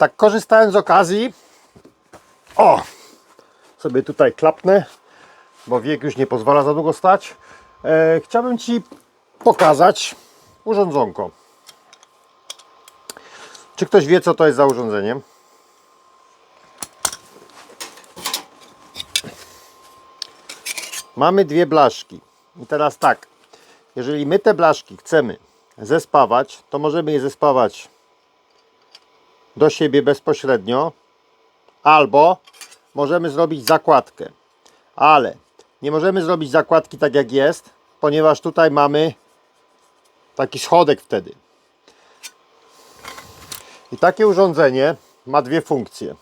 Tak korzystając z okazji, o, sobie tutaj klapnę, bo wiek już nie pozwala za długo stać. E, chciałbym Ci pokazać urządzonko. Czy ktoś wie, co to jest za urządzenie? Mamy dwie blaszki. I teraz tak, jeżeli my te blaszki chcemy zespawać, to możemy je zespawać do siebie bezpośrednio, albo możemy zrobić zakładkę. Ale nie możemy zrobić zakładki tak jak jest, ponieważ tutaj mamy taki schodek wtedy. I takie urządzenie ma dwie funkcje.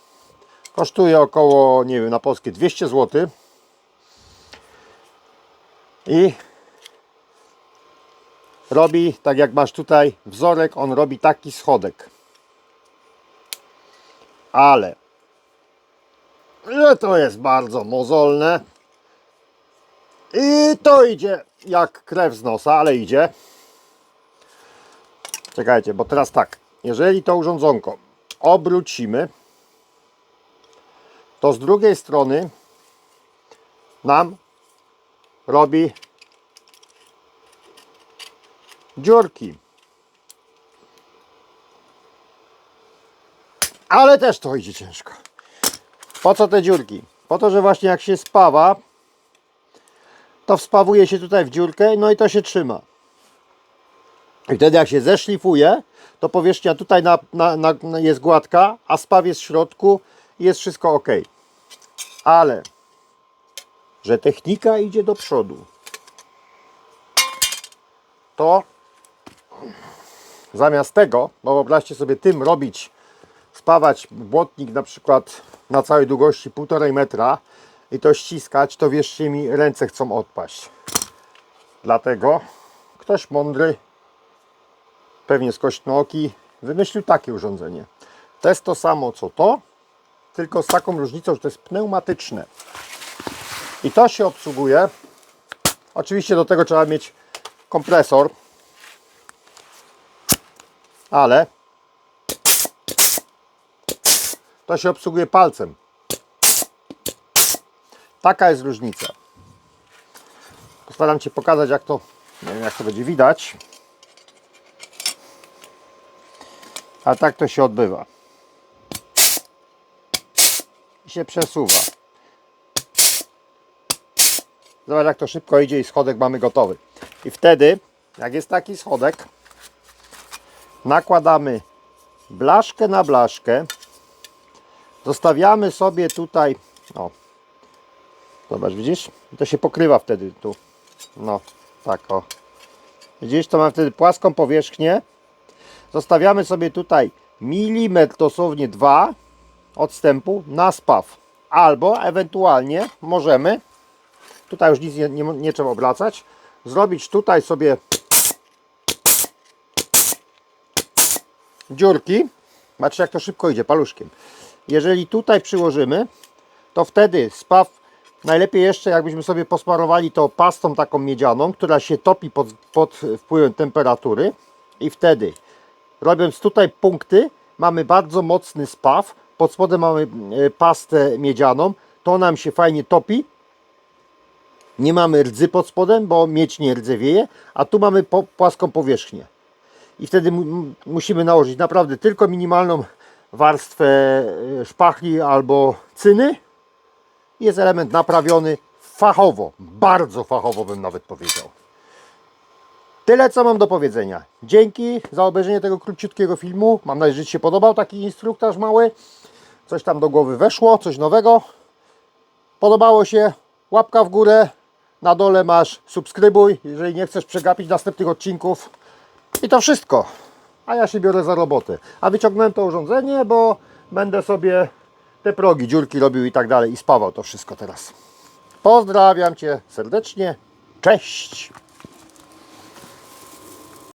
Kosztuje około, nie wiem, na polskie 200 zł. I robi, tak jak masz tutaj wzorek, on robi taki schodek. Ale że to jest bardzo mozolne. I to idzie jak krew z nosa, ale idzie. Czekajcie, bo teraz tak, jeżeli to urządzonko obrócimy, to z drugiej strony nam robi dziurki. Ale też to idzie ciężko. Po co te dziurki? Po to, że właśnie jak się spawa, to wspawuje się tutaj w dziurkę, no i to się trzyma. I wtedy jak się zeszlifuje, to powierzchnia tutaj na, na, na, jest gładka, a spaw jest w środku i jest wszystko ok. Ale, że technika idzie do przodu, to zamiast tego, bo wyobraźcie sobie tym robić, spawać błotnik na przykład na całej długości 1,5 metra i to ściskać, to wierzcie mi, ręce chcą odpaść. Dlatego ktoś mądry, pewnie skośnooki, wymyślił takie urządzenie. To jest to samo co to, tylko z taką różnicą, że to jest pneumatyczne. I to się obsługuje. Oczywiście do tego trzeba mieć kompresor, ale to się obsługuje palcem. Taka jest różnica. Postaram Cię pokazać, jak to, nie wiem, jak to będzie widać. A tak to się odbywa. I się przesuwa. Zobacz, jak to szybko idzie i schodek mamy gotowy. I wtedy, jak jest taki schodek, nakładamy blaszkę na blaszkę. Zostawiamy sobie tutaj, o, zobacz, widzisz? To się pokrywa wtedy tu. No, tak o. Widzisz, to mam wtedy płaską powierzchnię. Zostawiamy sobie tutaj milimetr, dosłownie dwa odstępu na spaw. Albo ewentualnie możemy, tutaj już nic nie, nie, nie trzeba obracać, zrobić tutaj sobie dziurki. Patrzcie jak to szybko idzie paluszkiem. Jeżeli tutaj przyłożymy, to wtedy spaw, najlepiej jeszcze jakbyśmy sobie posmarowali to pastą taką miedzianą, która się topi pod, pod wpływem temperatury i wtedy robiąc tutaj punkty, mamy bardzo mocny spaw, pod spodem mamy e, pastę miedzianą, to nam się fajnie topi, nie mamy rdzy pod spodem, bo miedź nie rdzewieje, a tu mamy po, płaską powierzchnię. I wtedy mu, musimy nałożyć naprawdę tylko minimalną warstwę e, szpachli albo cyny. Jest element naprawiony fachowo, bardzo fachowo bym nawet powiedział. Tyle co mam do powiedzenia. Dzięki za obejrzenie tego króciutkiego filmu. Mam nadzieję, że Ci się podobał taki instruktaż mały. Coś tam do głowy weszło, coś nowego. Podobało się? Łapka w górę. Na dole masz subskrybuj, jeżeli nie chcesz przegapić następnych odcinków. I to wszystko. A ja się biorę za robotę. A wyciągnąłem to urządzenie, bo będę sobie te progi, dziurki robił i tak dalej i spawał to wszystko teraz. Pozdrawiam Cię serdecznie. Cześć!